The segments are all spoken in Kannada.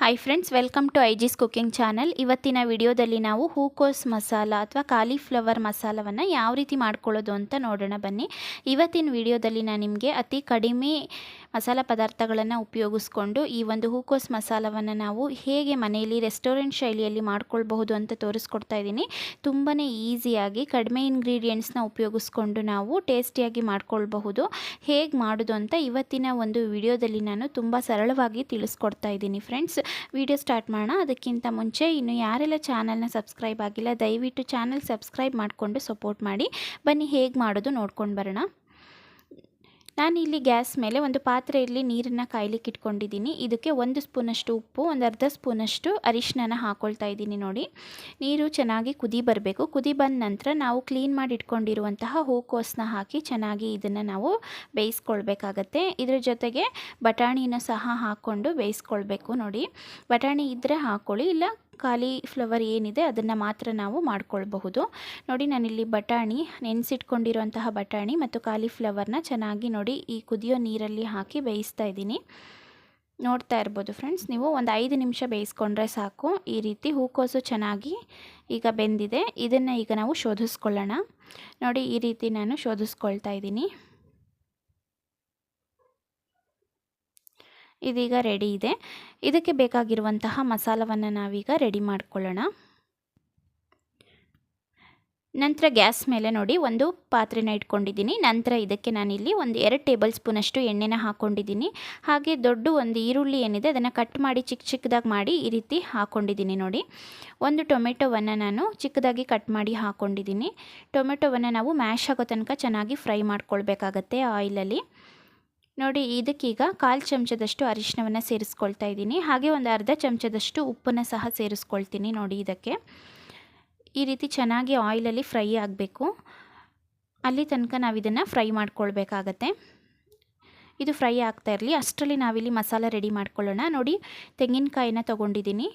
Hi friends welcome to IG's cooking channel ಇವತ್ತಿನ ವಿಡಿಯೋದಲ್ಲಿ ನಾವು ಹೂಕೋಸ್ ಮಸಾಲ ಅಥವಾ ಕಾಲಿಫ್ಲವರ್ ಮಸಾಲವನ್ನು ಯಾವ ರೀತಿ ಮಾಡ್ಕೊಳ್ಳೋದು ಅಂತ ನೋಡೋಣ ಬನ್ನಿ. ಇವತ್ತಿನ ವಿಡಿಯೋದಲ್ಲಿ ನಾನು ನಿಮಗೆ ಅತಿ ಕಡಿಮೆ ಮಸಾಲ ಪದಾರ್ಥಗಳನ್ನು ಉಪಯೋಗಿಸ್ಕೊಂಡು ಈ ಒಂದು ಹೂಕೋಸ್ ಮಸಾಲವನ್ನು ನಾವು ಹೇಗೆ ಮನೆಯಲ್ಲಿ ರೆಸ್ಟೋರೆಂಟ್ ಶೈಲಿಯಲ್ಲಿ ಮಾಡ್ಕೊಳ್ಬಹುದು ಅಂತ ತೋರಿಸ್ಕೊಡ್ತಾ ಇದ್ದೀನಿ. ತುಂಬಾ ಈಸಿಯಾಗಿ ಕಡಿಮೆ ಇಂಗ್ರೀಡಿಯೆಂಟ್ಸ್ನ ಉಪಯೋಗಿಸ್ಕೊಂಡು ನಾವು ಟೇಸ್ಟಿಯಾಗಿ ಮಾಡ್ಕೊಳ್ಬಹುದು. ಹೇಗೆ ಮಾಡೋದು ಅಂತ ಇವತ್ತಿನ ಒಂದು ವಿಡಿಯೋದಲ್ಲಿ ನಾನು ತುಂಬ ಸರಳವಾಗಿ ತಿಳಿಸ್ಕೊಡ್ತಾ ಇದ್ದೀನಿ ಫ್ರೆಂಡ್ಸ್ ವಿಡಿಯೋ ಸ್ಟಾರ್ಟ್ ಮಾಡೋಣ. ಅದಕ್ಕಿಂತ ಮುಂಚೆ ಇನ್ನು ಯಾರೆಲ್ಲ ಚಾನಲ್ನ ಸಬ್ಸ್ಕ್ರೈಬ್ ಆಗಿಲ್ಲ, ದಯವಿಟ್ಟು ಚಾನಲ್ ಸಬ್ಸ್ಕ್ರೈಬ್ ಮಾಡಿಕೊಂಡು ಸಪೋರ್ಟ್ ಮಾಡಿ. ಬನ್ನಿ ಹೇಗೆ ಮಾಡೋದು ನೋಡ್ಕೊಂಡು ಬರೋಣ. ನಾನು ಇಲ್ಲಿ ಗ್ಯಾಸ್ ಮೇಲೆ ಒಂದು ಪಾತ್ರೆಯಲ್ಲಿ ನೀರನ್ನು ಕಾಯ್ಲಿಕ್ಕೆ ಇಟ್ಕೊಂಡಿದ್ದೀನಿ. ಇದಕ್ಕೆ ಒಂದು ಸ್ಪೂನಷ್ಟು ಉಪ್ಪು, ಒಂದು ಅರ್ಧ ಸ್ಪೂನಷ್ಟು ಅರಿಶಿನ ಹಾಕ್ಕೊಳ್ತಾ ಇದ್ದೀನಿ ನೋಡಿ. ನೀರು ಚೆನ್ನಾಗಿ ಕುದಿ ಬರಬೇಕು. ಕುದಿ ಬಂದ ನಂತರ ನಾವು ಕ್ಲೀನ್ ಮಾಡಿ ಇಟ್ಕೊಂಡಿರುವಂತಹ ಹೂಕೋಸನ್ನ ಹಾಕಿ ಚೆನ್ನಾಗಿ ಇದನ್ನು ನಾವು ಬೇಯಿಸ್ಕೊಳ್ಬೇಕಾಗತ್ತೆ. ಇದರ ಜೊತೆಗೆ ಬಟಾಣಿನ ಸಹ ಹಾಕ್ಕೊಂಡು ಬೇಯಿಸ್ಕೊಳ್ಬೇಕು ನೋಡಿ. ಬಟಾಣಿ ಇದ್ದರೆ ಹಾಕ್ಕೊಳ್ಳಿ ಇಲ್ಲ ಕಾಲಿಫ್ಲವರ್ ಏನಿದೆ ಅದನ್ನು ಮಾತ್ರ ನಾವು ಮಾಡ್ಕೊಳ್ಬಹುದು. ನೋಡಿ ನಾನಿಲ್ಲಿ ಬಟಾಣಿ ನೆನೆಸಿಟ್ಕೊಂಡಿರುವಂತಹ ಬಟಾಣಿ ಮತ್ತು ಕಾಲಿಫ್ಲವರ್ನ ಚೆನ್ನಾಗಿ ನೋಡಿ ಈ ಕುದಿಯೋ ನೀರಲ್ಲಿ ಹಾಕಿ ಬೇಯಿಸ್ತಾ ಇದ್ದೀನಿ. ನೋಡ್ತಾ ಇರ್ಬೋದು ಫ್ರೆಂಡ್ಸ್, ನೀವು ಒಂದು ಐದು ನಿಮಿಷ ಬೇಯಿಸ್ಕೊಂಡ್ರೆ ಸಾಕು. ಈ ರೀತಿ ಹೂಕೋಸು ಚೆನ್ನಾಗಿ ಈಗ ಬೆಂದಿದೆ. ಇದನ್ನು ಈಗ ನಾವು ಶೋಧಿಸ್ಕೊಳ್ಳೋಣ. ನೋಡಿ ಈ ರೀತಿ ನಾನು ಶೋಧಿಸ್ಕೊಳ್ತಾ ಇದ್ದೀನಿ. ಇದೀಗ ರೆಡಿ ಇದೆ. ಇದಕ್ಕೆ ಬೇಕಾಗಿರುವಂತಹ ಮಸಾಲವನ್ನು ನಾವೀಗ ರೆಡಿ ಮಾಡಿಕೊಳ್ಳೋಣ. ನಂತರ ಗ್ಯಾಸ್ ಮೇಲೆ ನೋಡಿ, ಒಂದು ಪಾತ್ರೆನ ಇಟ್ಕೊಂಡಿದ್ದೀನಿ. ನಂತರ ಇದಕ್ಕೆ ನಾನಿಲ್ಲಿ ಒಂದು ಎರಡು ಟೇಬಲ್ ಸ್ಪೂನಷ್ಟು ಎಣ್ಣೆನ ಹಾಕ್ಕೊಂಡಿದ್ದೀನಿ ಹಾಗೆ ದೊಡ್ಡ ಒಂದು ಈರುಳ್ಳಿ ಏನಿದೆ, ಅದನ್ನು ಕಟ್ ಮಾಡಿ ಚಿಕ್ಕ ಚಿಕ್ಕದಾಗಿ ಮಾಡಿ ಈ ರೀತಿ ಹಾಕ್ಕೊಂಡಿದ್ದೀನಿ ನೋಡಿ. ಒಂದು ಟೊಮೆಟೊವನ್ನು ನಾನು ಚಿಕ್ಕದಾಗಿ ಕಟ್ ಮಾಡಿ ಹಾಕ್ಕೊಂಡಿದ್ದೀನಿ ಟೊಮೆಟೊವನ್ನು ನಾವು ಮ್ಯಾಶ್ ಆಗೋ ತನಕ ಚೆನ್ನಾಗಿ ಫ್ರೈ ಮಾಡ್ಕೊಳ್ಬೇಕಾಗತ್ತೆ ಆಯಿಲಲ್ಲಿ. ನೋಡಿ, ಇದಕ್ಕೀಗ ಕಾಲು ಚಮಚದಷ್ಟು ಅರಿಶಿನವನ್ನು ಸೇರಿಸ್ಕೊಳ್ತಾ ಇದ್ದೀನಿ. ಹಾಗೆ ಒಂದು ಅರ್ಧ ಚಮಚದಷ್ಟು ಉಪ್ಪನ್ನು ಸಹ ಸೇರಿಸ್ಕೊಳ್ತೀನಿ ನೋಡಿ ಇದಕ್ಕೆ. ಈ ರೀತಿ ಚೆನ್ನಾಗಿ ಆಯಿಲಲ್ಲಿ ಫ್ರೈ ಆಗಬೇಕು. ಅಲ್ಲಿ ತನಕ ನಾವು ಇದನ್ನು ಫ್ರೈ ಮಾಡ್ಕೊಳ್ಬೇಕಾಗತ್ತೆ. ಇದು ಫ್ರೈ ಆಗ್ತಾ ಇರಲಿ. ಅಷ್ಟರಲ್ಲಿ ನಾವಿಲ್ಲಿ ಮಸಾಲ ರೆಡಿ ಮಾಡ್ಕೊಳ್ಳೋಣ. ನೋಡಿ ತೆಂಗಿನಕಾಯಿನ ತೊಗೊಂಡಿದ್ದೀನಿ.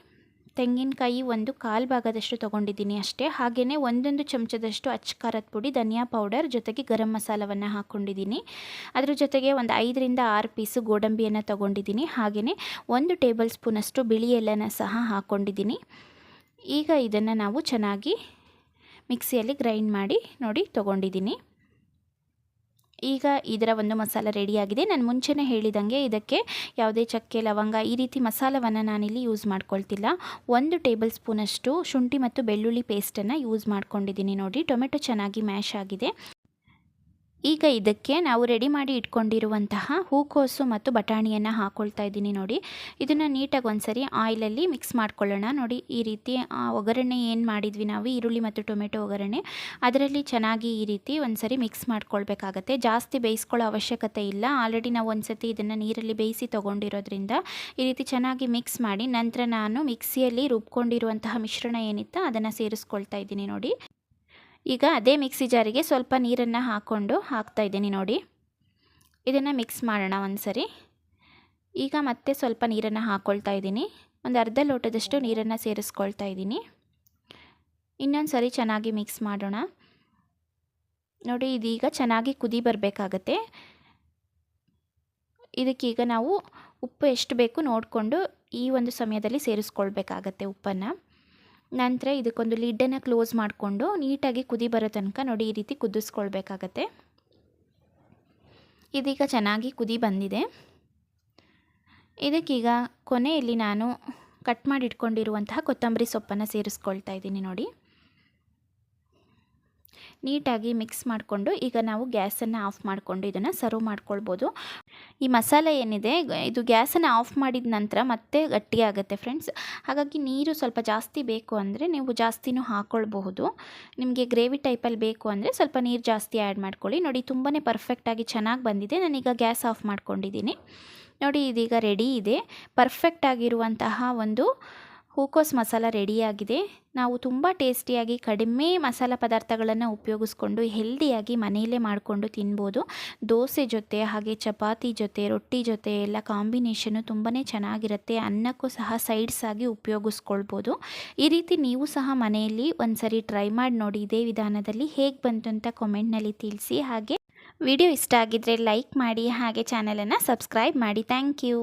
ತೆಂಗಿನಕಾಯಿ ಒಂದು ಕಾಲು ಭಾಗದಷ್ಟು ತೊಗೊಂಡಿದ್ದೀನಿ ಅಷ್ಟೇ. ಹಾಗೆಯೇ ಒಂದೊಂದು ಚಮಚದಷ್ಟು ಅಚ್ಚ ಖಾರದ ಪುಡಿ, ಧನಿಯಾ ಪೌಡರ್ ಜೊತೆಗೆ ಗರಂ ಮಸಾಲವನ್ನು ಹಾಕ್ಕೊಂಡಿದ್ದೀನಿ ಅದ್ರ ಜೊತೆಗೆ ಒಂದು ಐದರಿಂದ ಆರು ಪೀಸು ಗೋಡಂಬಿಯನ್ನು ತೊಗೊಂಡಿದ್ದೀನಿ. ಹಾಗೆಯೇ ಒಂದು ಟೇಬಲ್ ಸ್ಪೂನಷ್ಟು ಬಿಳಿ ಎಲ್ಲನ ಸಹ ಹಾಕ್ಕೊಂಡಿದ್ದೀನಿ ಈಗ ಇದನ್ನು ನಾವು ಚೆನ್ನಾಗಿ ಮಿಕ್ಸಿಯಲ್ಲಿ ಗ್ರೈಂಡ್ ಮಾಡಿ ನೋಡಿ ತೊಗೊಂಡಿದ್ದೀನಿ. ಈಗ ಇದರ ಒಂದು ಮಸಾಲ ರೆಡಿಯಾಗಿದೆ ನಾನು ಮುಂಚೆನೇ ಹೇಳಿದಂಗೆ ಇದಕ್ಕೆ ಯಾವುದೇ ಚಕ್ಕೆ, ಲವಂಗ ಈ ರೀತಿ ಮಸಾಲವನ್ನು ನಾನಿಲ್ಲಿ ಯೂಸ್ ಮಾಡ್ಕೊಳ್ತಿಲ್ಲ. ಒಂದು ಟೇಬಲ್ ಸ್ಪೂನಷ್ಟು ಶುಂಠಿ ಮತ್ತು ಬೆಳ್ಳುಳ್ಳಿ ಪೇಸ್ಟನ್ನು ಯೂಸ್ ಮಾಡ್ಕೊಂಡಿದ್ದೀನಿ ನೋಡಿ. ಟೊಮೆಟೊ ಚೆನ್ನಾಗಿ ಮ್ಯಾಶ್ ಆಗಿದೆ. ಈಗ ಇದಕ್ಕೆ ನಾವು ರೆಡಿ ಮಾಡಿ ಇಟ್ಕೊಂಡಿರುವಂತಹ ಹೂಕೋಸು ಮತ್ತು ಬಟಾಣಿಯನ್ನು ಹಾಕ್ಕೊಳ್ತಾ ಇದ್ದೀನಿ ನೋಡಿ. ಇದನ್ನು ನೀಟಾಗಿ ಒಂದ್ಸರಿ ಆಯಿಲಲ್ಲಿ ಮಿಕ್ಸ್ ಮಾಡ್ಕೊಳ್ಳೋಣ. ನೋಡಿ, ಈ ರೀತಿ ಒಗ್ಗರಣೆ ಏನು ಮಾಡಿದ್ವಿ ನಾವು? ಈರುಳ್ಳಿ ಮತ್ತು ಟೊಮೆಟೊ ಒಗ್ಗರಣೆ. ಅದರಲ್ಲಿ ಚೆನ್ನಾಗಿ ಈ ರೀತಿ ಒಂದ್ಸರಿ ಮಿಕ್ಸ್ ಮಾಡ್ಕೊಳ್ಬೇಕಾಗತ್ತೆ. ಜಾಸ್ತಿ ಬೇಯಿಸ್ಕೊಳ್ಳೋ ಅವಶ್ಯಕತೆ ಇಲ್ಲ. ಆಲ್ರೆಡಿ ನಾವು ಒಂದ್ಸತಿ ಇದನ್ನು ನೀರಲ್ಲಿ ಬೇಯಿಸಿ ತೊಗೊಂಡಿರೋದ್ರಿಂದ ಈ ರೀತಿ ಚೆನ್ನಾಗಿ ಮಿಕ್ಸ್ ಮಾಡಿ ನಂತರ ನಾನು ಮಿಕ್ಸಿಯಲ್ಲಿ ರುಬ್ಕೊಂಡಿರುವಂತಹ ಮಿಶ್ರಣ ಏನಿತ್ತು ಅದನ್ನು ಸೇರಿಸ್ಕೊಳ್ತಾ ಇದ್ದೀನಿ ನೋಡಿ. ಈಗ ಅದೇ ಮಿಕ್ಸಿ ಜಾರಿಗೆ ಸ್ವಲ್ಪ ನೀರನ್ನು ಹಾಕ್ಕೊಂಡು ಹಾಕ್ತಾ ಇದ್ದೀನಿ ನೋಡಿ. ಇದನ್ನು ಮಿಕ್ಸ್ ಮಾಡೋಣ ಒಂದು ಸರಿ ಈಗ ಮತ್ತೆ ಸ್ವಲ್ಪ ನೀರನ್ನು ಹಾಕ್ಕೊಳ್ತಾ ಇದ್ದೀನಿ. ಒಂದು ಅರ್ಧ ಲೋಟದಷ್ಟು ನೀರನ್ನು ಸೇರಿಸ್ಕೊಳ್ತಾ ಇದ್ದೀನಿ. ಇನ್ನೊಂದು ಸರಿ ಚೆನ್ನಾಗಿ ಮಿಕ್ಸ್ ಮಾಡೋಣ. ನೋಡಿ, ಇದೀಗ ಚೆನ್ನಾಗಿ ಕುದಿ ಬರಬೇಕಾಗತ್ತೆ. ಇದಕ್ಕೀಗ ನಾವು ಉಪ್ಪು ಎಷ್ಟು ಬೇಕು ನೋಡಿಕೊಂಡು ಈ ಒಂದು ಸಮಯದಲ್ಲಿ ಸೇರಿಸ್ಕೊಳ್ಬೇಕಾಗತ್ತೆ ಉಪ್ಪನ್ನು. ನಂತರ ಇದಕ್ಕೊಂದು ಲಿಡ್ಡನ್ನು ಕ್ಲೋಸ್ ಮಾಡಿಕೊಂಡು ನೀಟಾಗಿ ಕುದಿ ಬರೋ ತನಕ ನೋಡಿ ಈ ರೀತಿ ಕುದಿಸ್ಕೊಳ್ಬೇಕಾಗತ್ತೆ. ಇದೀಗ ಚೆನ್ನಾಗಿ ಕುದಿ ಬಂದಿದೆ. ಇದಕ್ಕೀಗ ಕೊನೆಯಲ್ಲಿ ನಾನು ಕಟ್ ಮಾಡಿ ಇಟ್ಕೊಂಡಿರುವಂತಹ ಕೊತ್ತಂಬರಿ ಸೊಪ್ಪನ್ನು ಸೇರಿಸ್ಕೊಳ್ತಾ ಇದ್ದೀನಿ ನೋಡಿ. ನೀಟಾಗಿ ಮಿಕ್ಸ್ ಮಾಡಿಕೊಂಡು ಈಗ ನಾವು ಗ್ಯಾಸನ್ನು ಆಫ್ ಮಾಡಿಕೊಂಡು ಇದನ್ನು ಸರ್ವ್ ಮಾಡ್ಕೊಳ್ಬೋದು. ಈ ಮಸಾಲೆ ಏನಿದೆ, ಇದು ಗ್ಯಾಸನ್ನು ಆಫ್ ಮಾಡಿದ ನಂತರ ಮತ್ತೆ ಗಟ್ಟಿಯಾಗುತ್ತೆ ಫ್ರೆಂಡ್ಸ್. ಹಾಗಾಗಿ ನೀರು ಸ್ವಲ್ಪ ಜಾಸ್ತಿ ಬೇಕು ಅಂದರೆ ನೀವು ಜಾಸ್ತಿನೂ ಹಾಕ್ಕೊಳ್ಬಹುದು ನಿಮಗೆ ಗ್ರೇವಿ ಟೈಪಲ್ಲಿ ಬೇಕು ಅಂದರೆ ಸ್ವಲ್ಪ ನೀರು ಜಾಸ್ತಿ ಆ್ಯಡ್ ಮಾಡ್ಕೊಳ್ಳಿ. ನೋಡಿ ತುಂಬಾ ಪರ್ಫೆಕ್ಟಾಗಿ ಚೆನ್ನಾಗಿ ಬಂದಿದೆ. ನಾನೀಗ ಗ್ಯಾಸ್ ಆಫ್ ಮಾಡ್ಕೊಂಡಿದ್ದೀನಿ. ನೋಡಿ, ಇದೀಗ ರೆಡಿ ಇದೆ. ಪರ್ಫೆಕ್ಟ್ ಆಗಿರುವಂತಹ ಒಂದು ಹೂಕೋಸ್ ಮಸಾಲ ರೆಡಿಯಾಗಿದೆ. ನಾವು ತುಂಬ ಟೇಸ್ಟಿಯಾಗಿ ಕಡಿಮೆ ಮಸಾಲ ಪದಾರ್ಥಗಳನ್ನು ಉಪಯೋಗಿಸ್ಕೊಂಡು ಹೆಲ್ದಿಯಾಗಿ ಮನೆಯಲ್ಲೇ ಮಾಡಿಕೊಂಡು ತಿನ್ಬೋದು. ದೋಸೆ ಜೊತೆ, ಹಾಗೆ ಚಪಾತಿ ಜೊತೆ, ರೊಟ್ಟಿ ಜೊತೆ ಎಲ್ಲ ಕಾಂಬಿನೇಷನು ತುಂಬಾ ಚೆನ್ನಾಗಿರುತ್ತೆ. ಅನ್ನಕ್ಕೂ ಸಹ ಸೈಡ್ಸ್ ಆಗಿ ಉಪಯೋಗಿಸ್ಕೊಳ್ಬೋದು. ಈ ರೀತಿ ನೀವು ಸಹ ಮನೆಯಲ್ಲಿ ಒಂದು ಸರಿ ಟ್ರೈ ಮಾಡಿ ನೋಡಿ. ಇದೇ ವಿಧಾನದಲ್ಲಿ ಹೇಗೆ ಬಂತು ಅಂತ ಕಾಮೆಂಟ್ನಲ್ಲಿ ತಿಳಿಸಿ. ಹಾಗೆ ವಿಡಿಯೋ ಇಷ್ಟ ಆಗಿದ್ದರೆ ಲೈಕ್ ಮಾಡಿ, ಹಾಗೆ ಚಾನಲನ್ನು ಸಬ್ಸ್ಕ್ರೈಬ್ ಮಾಡಿ. Thank you